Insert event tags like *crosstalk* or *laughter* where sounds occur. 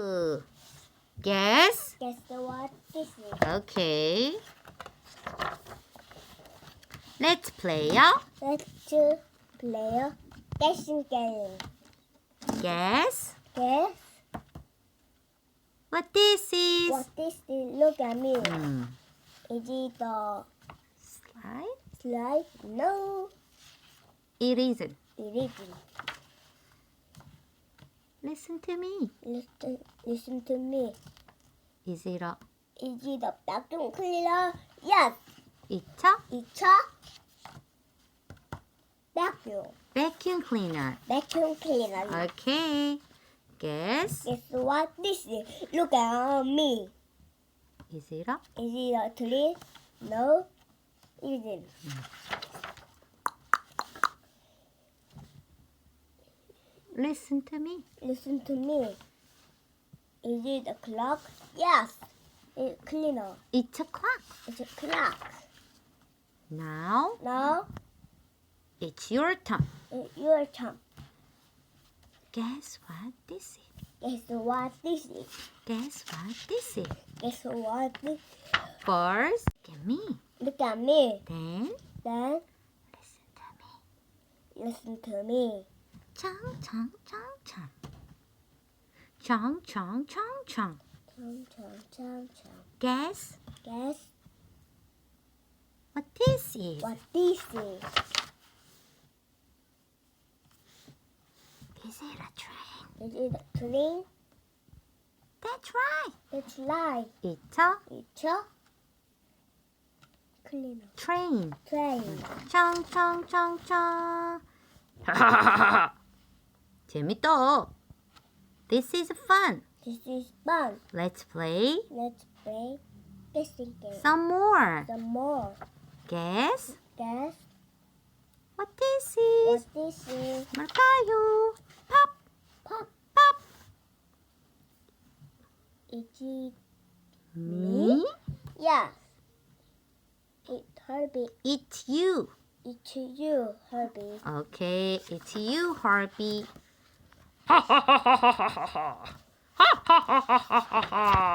Ooh. Guess. Guess what this is? Okay. Let's play a Let's play a guessing game. guess Guess what this is. what this is? Look at me. Hmm. Is it the Slide. slide? No, It isn't. it isn't. Listen to me. Listen, listen to me. Is it a Is it a vacuum cleaner? Yes, it's a it's a vacuum. vacuum cleaner? Vacuum cleaner. Okay. Guess. Guess what this is? Look at me. Is it a Is it a tree? No, it isn't. Listen to me? Listen to me. Is it a clock? Yes, it's cleaner. It's a clock. It's a clock. Now Now it's your turn. it's your turn. Guess what this is? Guess what this is? Guess what this is? Guess what this? is? First, look at me. Look at me. Then Then listen to me. listen to me. Chong chong chong chong. Chong chong chong chong. Chong chong chong chong. Guess Guess what this is? what this is? Is it a train? Is it a train? That's right. It's right. It's a It's a cleaner. train. Train. chong chong chong chong. *laughs* 재밌다. This is fun. This is fun. Let's play Let's play guessing game. some more. Some more. Guess Guess what this what is? this is? 뭘까요? Pop, Pop. pop. Is it? Me? Yes. It Herbie. It's you. It's you, Herbie. Okay, it's you, はははははははははははははは